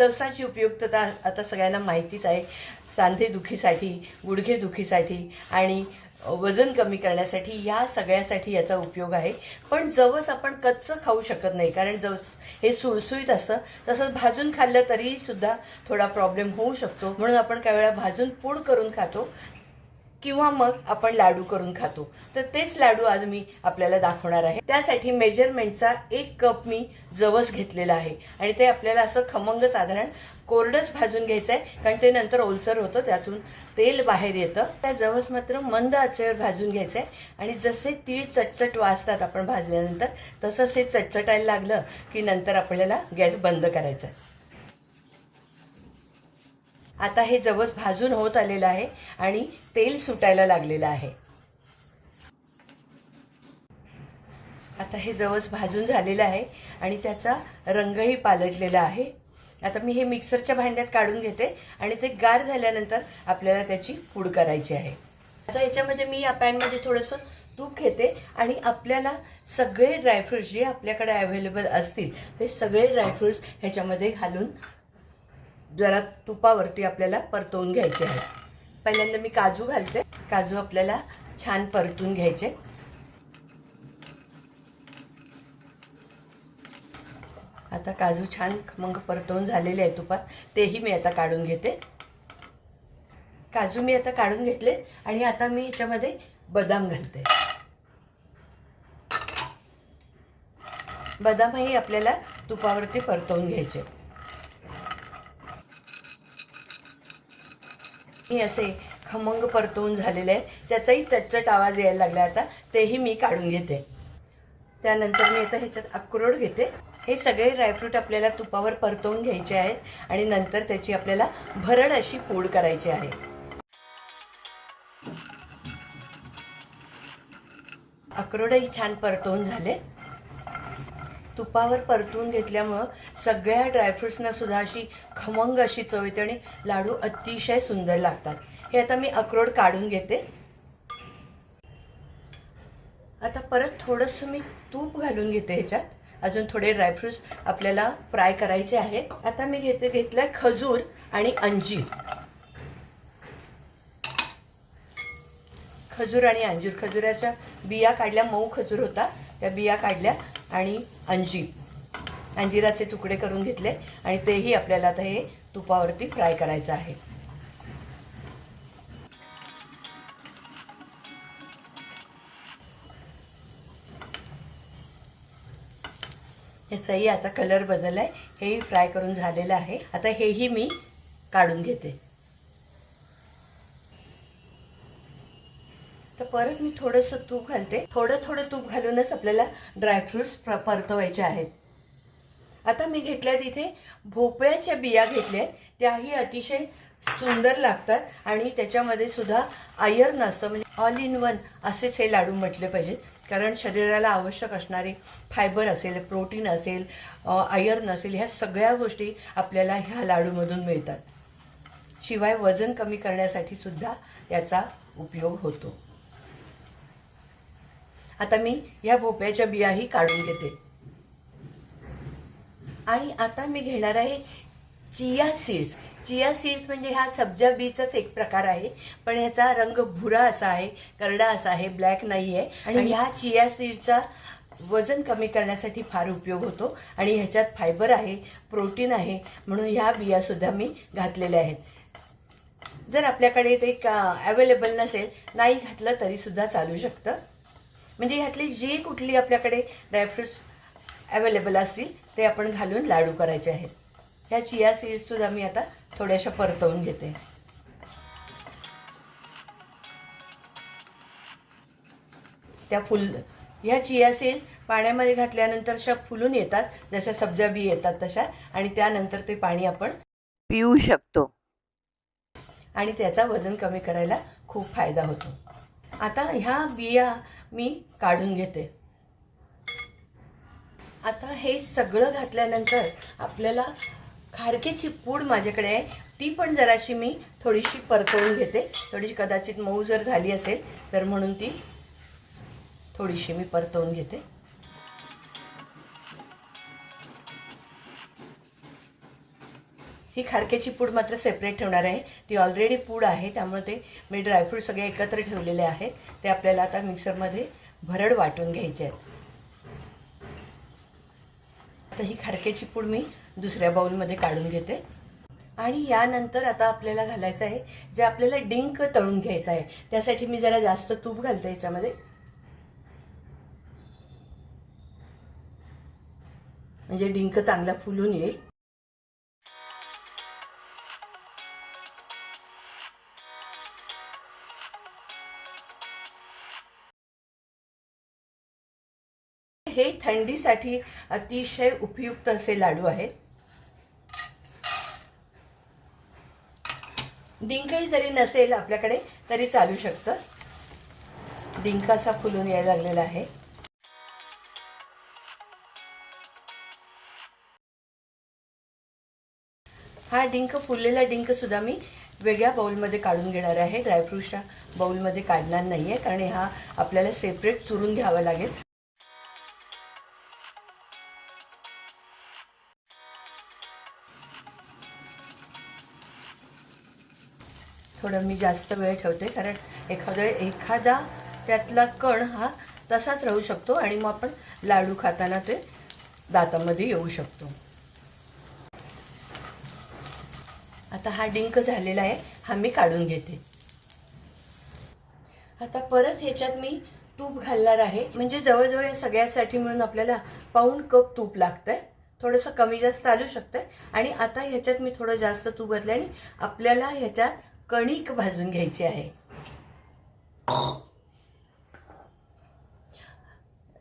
जवसाची उपयुक्तता आता सगळ्यांना माहितीच आहे. सांधेदुखीसाठी गुडघेदुखीसाठी आणि वजन कमी करण्यासाठी या सगळ्यासाठी याचा उपयोग आहे. पण जवस आपण कच्चं खाऊ शकत नाही. कारण जवस हे सुळसुळीत असतं. तसंच भाजून खाल्लं तरीसुद्धा थोडा प्रॉब्लेम होऊ शकतो. म्हणून आपण काही वेळा भाजून पूड करून खातो. किंवा मग आपण लाडू करून खातो. तर तेच लाडू आज मी आपल्याला दाखवणार आहे. त्यासाठी मेजरमेंटचा एक कप मी जवस घेतलेला आहे. आणि ते आपल्याला असं खमंग साधारण कोरडंच भाजून घ्यायचं आहे कारण ते नंतर ओलसर होतं त्यातून तेल बाहेर येतं. त्या जवस मात्र मंद आचेवर भाजून घ्यायचं आहे आणि जसे तीळ चटचट वाजतात आपण भाजल्यानंतर तसंच हे चटचटायला लागलं की नंतर आपल्याला गॅस बंद करायचा आहे आता हे जवस भाजून होत आलेलं आहे आणि तेल सुटायला लागलेलं आहे. आता हे जवस भाजून झालेलं आहे आणि त्याचा रंगही पालटलेला आहे. आता मी हे मिक्सरच्या भांड्यात काढून घेते आणि ते गार झाल्यानंतर आपल्याला त्याची पूड करायची आहे. आता याच्यामध्ये मी या पॅनमध्ये थोडंसं तूप घेते आणि आपल्याला सगळे ड्रायफ्रुट्स जे आपल्याकडे अवेलेबल असतील ते सगळे ड्रायफ्रुट्स ह्याच्यामध्ये घालून जरा तुपावरती आपल्याला परतवून घ्यायचे आहे पहिल्यांदा मी काजू घालते. काजू आपल्याला छान परतून घ्यायचे आता काजू छान मग परतवून झालेले आहे तुपात. तेही मी आता काढून घेते. काजू मी आता काढून घेतले आणि आता मी याच्यामध्ये बदाम घालते. बदामही आपल्याला तुपावरती परतवून घ्यायचे हे असे खमंग परतवून झालेले आहे त्याचाही चटचट आवाज यायला लागला आता. तेही मी काढून घेते. त्यानंतर मी आता ह्याच्यात अक्रोड घेते. हे सगळे ड्रायफ्रूट आपल्याला तुपावर परतवून घ्यायचे आहेत आणि नंतर त्याची आपल्याला भरड अशी फोड करायची आहे. अक्रोडही छान परतवून झाले. तुपावर परतून घेतल्यामुळं सगळ्या ड्रायफ्रुट्सना सुद्धा अशी खमंग अशी चव येते आणि लाडू अतिशय सुंदर लागतात. हे आता मी अक्रोड काढून घेते. आता परत थोडंसं मी तूप घालून घेते ह्याच्यात. अजून थोडे ड्रायफ्रुट्स आपल्याला फ्राय करायचे आहेत. आता मी घेते घेतलंय खजूर आणि अंजीर. खजूर आणि अंजीर. खजुराच्या बिया काढल्या मऊ खजूर होता. त्या बिया काढल्या आणि अंजीर. अंजिराचे तुकडे करून घेतले आणि तेही आपल्याला आता हे तुपावरती फ्राय करायचं आहे. ह्याचाही आता कलर बदललाय. हेही फ्राय करून झालेलं आहे. आता हेही मी काढून घेते. परत मी थोडंसं तूप घालते. थोडं थोडं तूप घालूनच आपल्याला ड्रायफ्रुट्स परतवायचे आहेत. आता मी घेतल्या तिथे भोपळ्याच्या बिया घेतल्या आहेत त्याही अतिशय सुंदर लागतात आणि त्याच्यामध्ये सुद्धा आयर्न असतं. म्हणजे ऑल इन वन असेच हे लाडू म्हटले पाहिजेत. कारण शरीराला आवश्यक असणारे फायबर असेल प्रोटीन असेल आयर्न असेल ह्या सगळ्या गोष्टी आपल्याला ह्या लाडूमधून मिळतात. शिवाय वजन कमी करण्यासाठी सुद्धा याचा उपयोग होतो. आता मी ह्या भोपळ्याच्या बियाही काढून घेते. आणि आता मी घेणार आहे चिया सीड्स. चिया सीड्स म्हणजे हा सब्जा बीचाच एक प्रकार आहे पण ह्याचा रंग भुरा असा आहे करडा असा आहे ब्लॅक नाही आहे आणि ह्या चिया सीड्सचा वजन कमी करण्यासाठी फार उपयोग होतो आणि ह्याच्यात फायबर आहे प्रोटीन आहे म्हणून ह्या बियासुद्धा मी घातलेल्या आहेत. जर आपल्याकडे ते अवेलेबल नसेल नाही घातलं तरीसुद्धा चालू शकतं. म्हणजे ह्यातली जी कुठली आपल्याकडे ड्रायफ्रुट्स अवेलेबल असतील ते आपण घालून लाडू करायचे आहेत. ह्या चिया सीड्ससुद्धा मी आता थोड्याशा परतवून घेते. त्या फुल ह्या चिया सीड्स पाण्यामध्ये घातल्यानंतर अशा फुलून येतात जशा सब्जा बी येतात तशा आणि त्यानंतर ते पाणी आपण पिऊ शकतो. आणि त्याचा वजन कमी करायला खूप फायदा होतो. आता ह्या बिया मी काढून घेते. आता हे सगळं घातल्यानंतर आपल्याला खारकेची पूड माझ्याकडे आहे. ती पण जराशी मी थोडीशी परतवून घेते. थोडीशी कदाचित मऊ जर झाली असेल तर म्हणून ती थोडीशी मी परतवून घेते. ही खारक्याची पूड मात्र सेपरेट ठेवणार आहे. ती ऑलरेडी पूड आहे त्यामुळे ते मी ड्रायफ्रूट सगळे एकत्र ठेवलेले आहेत. ते आपल्याला आता मिक्सरमध्ये भरड वाटून घ्यायचे आहेत. तर ही खारक्याची पूड मी दुसऱ्या बाऊलमध्ये काढून घेते. आणि यानंतर आता आपल्याला घालायचं आहे जे आपल्याला डिंक तळून घ्यायचं आहे. त्यासाठी मी जरा जास्त तूप घालते याच्यामध्ये. म्हणजे डिंक चांगला फुलून येईल. हे थंडीसाठी अतिशय उपयुक्त असे लाडू आहेत. डिंकही जरी नसेल आपल्याकडे तरी चालू शकतं. डिंक असा फुलून यायला लागलेला आहे. हा डिंक फुललेला डिंक सुद्धा मी वेगळ्या बाऊलमध्ये काढून घेणार आहे. ड्रायफ्रूटच्या बाऊलमध्ये काढणार नाही आहे कारण हा आपल्याला सेपरेट चुरून घ्यावा लागेल. थोडं मी जास्त वेळ ठेवते कारण एखाद्या एखादा त्यातला कण हा तसाच राहू शकतो आणि मग आपण लाडू खाताना ते दातामध्ये येऊ शकतो. आता हा डिंक झालेला आहे हा मी काढून घेते. आता परत ह्याच्यात मी तूप घालणार आहे. म्हणजे जवळजवळ या सगळ्यासाठी मिळून आपल्याला पाऊण कप तूप लागतंय. थोडंसं कमी जास्त चालू शकतंय. आणि आता ह्याच्यात मी थोडं जास्त तूप घातलं आणि आपल्याला ह्याच्यात कणिक भाजून घ्यायची आहे.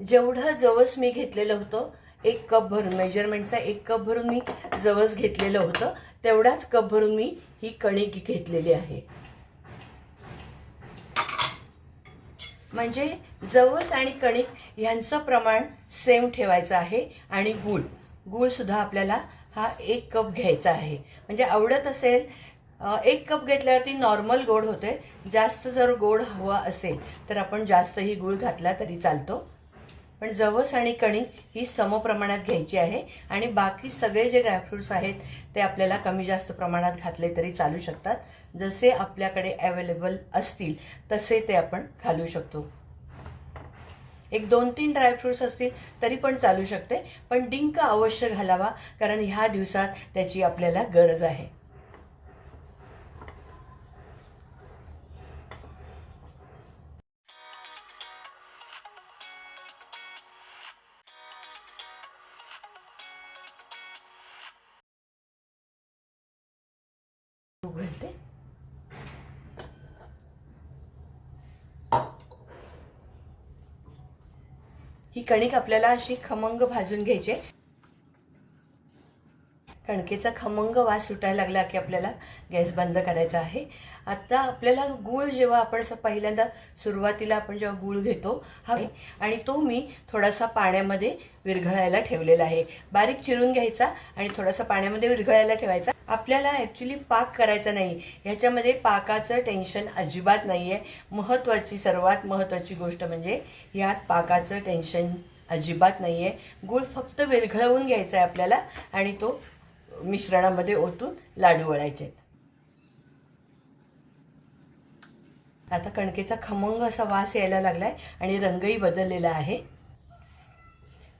जेवढं जवस मी घेतलेलं होतं एक कप भरून मेजरमेंटचा एक कप भरून मी जवस घेतलेलं होतं तेवढाच कप भरून मी ही कणिक घेतलेली आहे. म्हणजे जवस आणि कणिक ह्यांचं प्रमाण सेम ठेवायचं आहे आणि गूळ. गूळसुद्धा आपल्याला हा एक कप घ्यायचा आहे. म्हणजे आवडत असेल एक कप घेतल्यावरती नॉर्मल गोड होते. जास्त जर गोड हवा असेल तर आपण जास्तही गूळ घातला तरी चालतो. पण जवस आणि कणिक ही समप्रमाणात घ्यायची आहे आणि बाकी सगळे जे ड्रायफ्रुट्स आहेत ते आपल्याला कमी जास्त प्रमाणात घातले तरी चालू शकतात. जसे आपल्याकडे अवेलेबल असतील तसे ते आपण घालू शकतो. एक दोन तीन ड्रायफ्रुट्स असतील तरी पण चालू शकते. पण डिंक अवश्य घालावा कारण ह्या दिवसात त्याची आपल्याला गरज आहे. तूप ही कणिक आपल्याला अशी खमंग भाजून घ्यायची कणकेचा खमंग वास सुटायला लागला की आपल्याला गॅस बंद करायचा आहे. आता आपल्याला गूळ जेव्हा आपण असं पहिल्यांदा सुरुवातीला आपण जेव्हा गूळ घेतो हा आणि तो मी थोडासा पाण्यामध्ये विरघळायला ठेवलेला आहे. बारीक चिरून घ्यायचा आणि थोडासा पाण्यामध्ये विरघळायला ठेवायचा. आपल्याला ॲक्च्युली पाक करायचा नाही. ह्याच्यामध्ये पाकाचं टेन्शन अजिबात नाही आहे महत्त्वाची सर्वात महत्त्वाची गोष्ट म्हणजे ह्यात पाकाचं टेन्शन अजिबात नाही आहे गूळ फक्त विरघळवून घ्यायचा आहे आपल्याला आणि तो मिश्रणामध्ये ओतून लाडू वळायचे. आता कणकेचा खमंग असा वास यायला लागलाय आणि रंगही बदललेला आहे.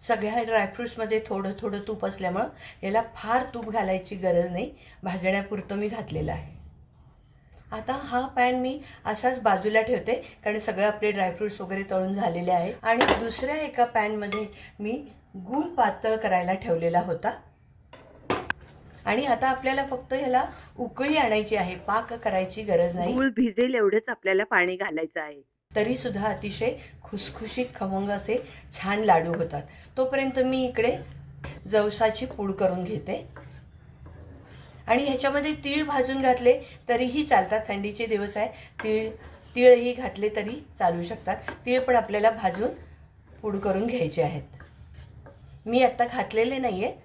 सगळ्या ड्रायफ्रुट्समध्ये थोडं थोडं तूप असल्यामुळं याला फार तूप घालायची गरज नाही. भाजण्यापुरतं मी घातलेलं आहे. आता हा पॅन मी असाच बाजूला ठेवते कारण सगळे आपले ड्रायफ्रुट्स वगैरे तळून झालेले आहे आणि दुसऱ्या एका पॅनमध्ये मी गूळ पातळ करायला ठेवलेला होता. आणि आता आपल्याला फक्त ह्याला उकळी आणायची आहे पाक करायची गरज नाही. गूळ भिजेल एवढेच आपल्याला पाणी घालायचं आहे. तरी सुद्धा अतिशय खुसखुशीत खमंग असे छान लाडू होतात. तोपर्यंत मी इकडे जवसाची पूड करून घेते. आणि ह्याच्यामध्ये तीळ भाजून घातले तरीही चालतात. थंडीचे दिवस आहे. तीळ तीळही घातले तरी चालू शकतात. तीळ पण आपल्याला भाजून पूड करून घ्यायचे आहेत. मी आत्ता घातलेले नाही आहेत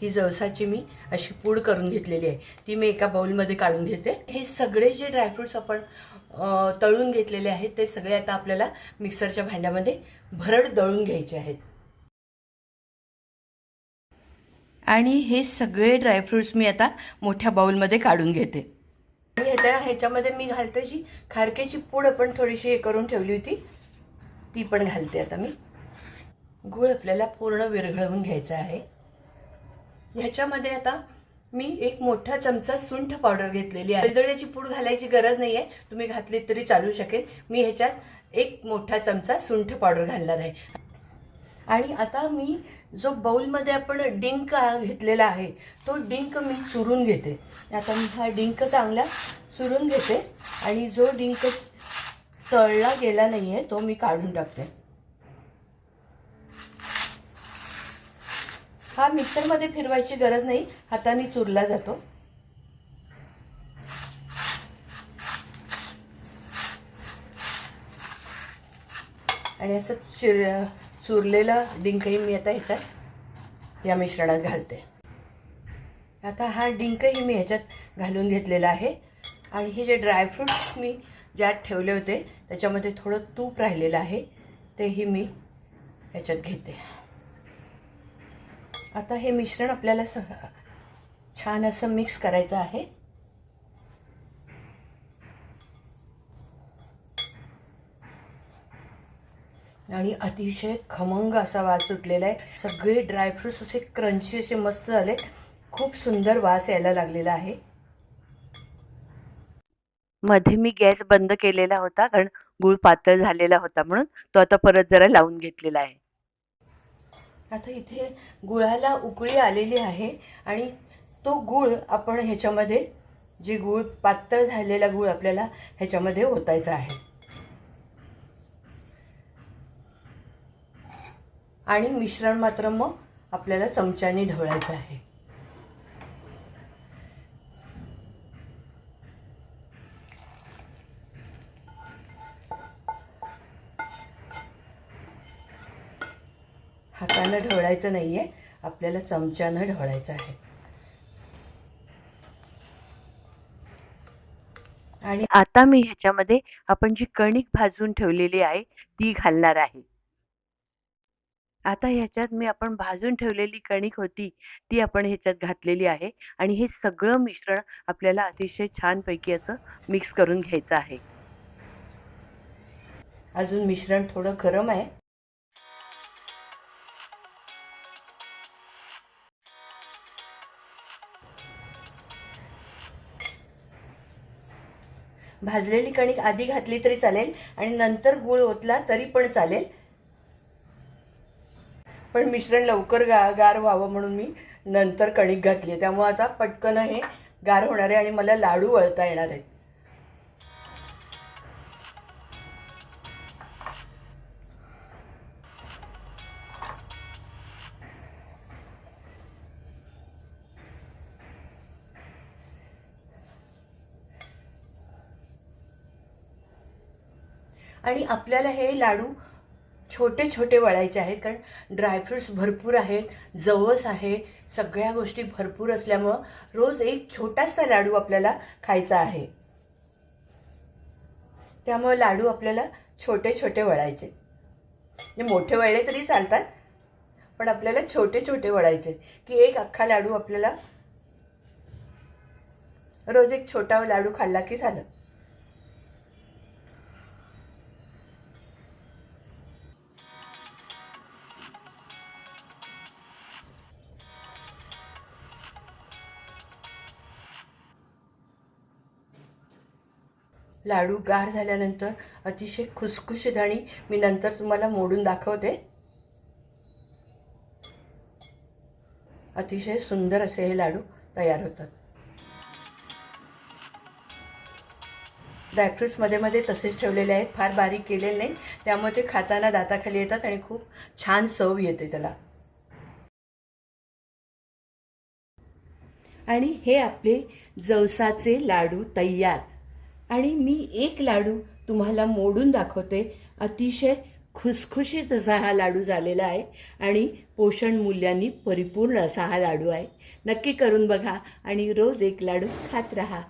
ही जवसाची मी अशी पूड करून घेतलेली आहे. ती मी एका बाउलमध्ये काढून घेते. हे सगळे जे ड्रायफ्रुट्स आपण तळून घेतलेले आहेत ते सगळे आता आपल्याला मिक्सरच्या भांड्यामध्ये भरड दळून घ्यायचे आहेत. आणि हे सगळे ड्रायफ्रुट्स मी आता मोठ्या बाउलमध्ये काढून घेते. आणि आता ह्याच्यामध्ये मी घालते जी खारकेची पूड आपण थोडीशी हे करून ठेवली होती ती पण घालते आता मी. गूळ आपल्याला पूर्ण विरघळवून घ्यायचा आहे. ह्याच्यामध्ये आता मी एक मोठा चमचा सुंठ पावडर घेतलेली आहे. वेलदोड्याची पूड घालायची गरज नाही आहे तुम्ही घातली तरी चालू शकेल. मी ह्याच्यात एक मोठा चमचा सुंठ पावडर घालणार आहे. आणि आता मी जो बाउलमध्ये आपण डिंक घेतलेला आहे तो डिंक मी चुरून घेते. आता मी हा डिंक चांगला चुरून घेते. आणि जो डिंक तळला गेला नाही आहे तो मी काढून टाकते. हा मिक्सरमध्ये फिरवायची गरज नाही. हाताने चुरला जातो. आणि असं चिर चुरलेलं डिंकही मी आता ह्याच्यात या मिश्रणात घालते. आता हा डिंकही मी ह्याच्यात घालून घेतलेला आहे. आणि हे जे ड्रायफ्रूट्स मी ज्यात ठेवले होते त्याच्यामध्ये थोडं तूप राहिलेलं आहे तेही मी ह्याच्यात घेते. आता हे मिश्रण आपल्याला स छान असं मिक्स करायचं आहे. आणि अतिशय खमंग असा वास सुटलेला आहे. सगळे ड्रायफ्रुट्स असे क्रंची असे मस्त झाले. खूप सुंदर वास यायला लागलेला आहे. मध्ये मी गॅस बंद केलेला होता कारण गुळ पातळ झालेला होता म्हणून तो आता परत जरा लावून घेतलेला आहे. आता इथे गुळाला उकळी आलेली आहे आणि तो गुळ आपण ह्याच्यामध्ये जे गुळ पातळ झालेला गुळ आपल्याला ह्याच्यामध्ये ओतायचा आहे. आणि मिश्रण मात्र मग आपल्याला चमच्याने ढवळायचं आहे. हातानं ढवळायचं नाही आहे आपल्याला चमच्यानं ढवळायचं आहे. आणि आता मी ह्याच्यामध्ये आपण जी कणिक भाजून ठेवलेली आहे ती घालणार आहे. आता ह्याच्यात मी आपण भाजून ठेवलेली कणिक होती ती आपण ह्याच्यात घातलेली आहे. आणि हे सगळं मिश्रण आपल्याला अतिशय छानपैकी असं मिक्स करून घ्यायचं आहे. अजून मिश्रण थोडं गरम आहे. भाजलेली कणिक आधी घातली तरी चालेल आणि नंतर गूळ ओतला तरी पण चालेल. पण मिश्रण लवकर गा गार व्हावं म्हणून मी नंतर कणिक घातली आहे. त्यामुळे आता पटकन हे गार होणार आहे आणि मला लाडू वळता येणार आहेत. आणि आपल्याला हे लाडू छोटे छोटे वळायचे आहेत कारण ड्रायफ्रूट्स भरपूर आहेत जवस आहे सगळ्या गोष्टी भरपूर असल्यामुळं रोज एक छोटासा लाडू आपल्याला खायचा आहे. त्यामुळे लाडू आपल्याला छोटे छोटे वळायचे. म्हणजे मोठे वळले तरी चालतात पण आपल्याला छोटे छोटे वळायचे. की एक अख्खा लाडू आपल्याला रोज एक छोटा लाडू खाल्ला की झालं. लाडू गार झाल्यानंतर अतिशय खुसखुशीत आणि मी नंतर तुम्हाला मोडून दाखवते. अतिशय सुंदर असे हे लाडू तयार होतात. ड्रायफ्रुट्समध्ये मध्ये तसेच ठेवलेले आहेत. फार बारीक केलेले नाही. त्यामुळे ते खाताना दाताखाली येतात आणि खूप छान चव येते त्याला. आणि हे आपले जवसाचे लाडू तयार. आणि मी एक लाडू तुम्हाला मोडून दाखवते. अतिशय खुसखुशीत असा हा लाडू झालेला आहे आणि पोषण मूल्यांनी परिपूर्ण असा हा लाडू आहे. नक्की करून बघा आणि रोज एक लाडू खात राहा.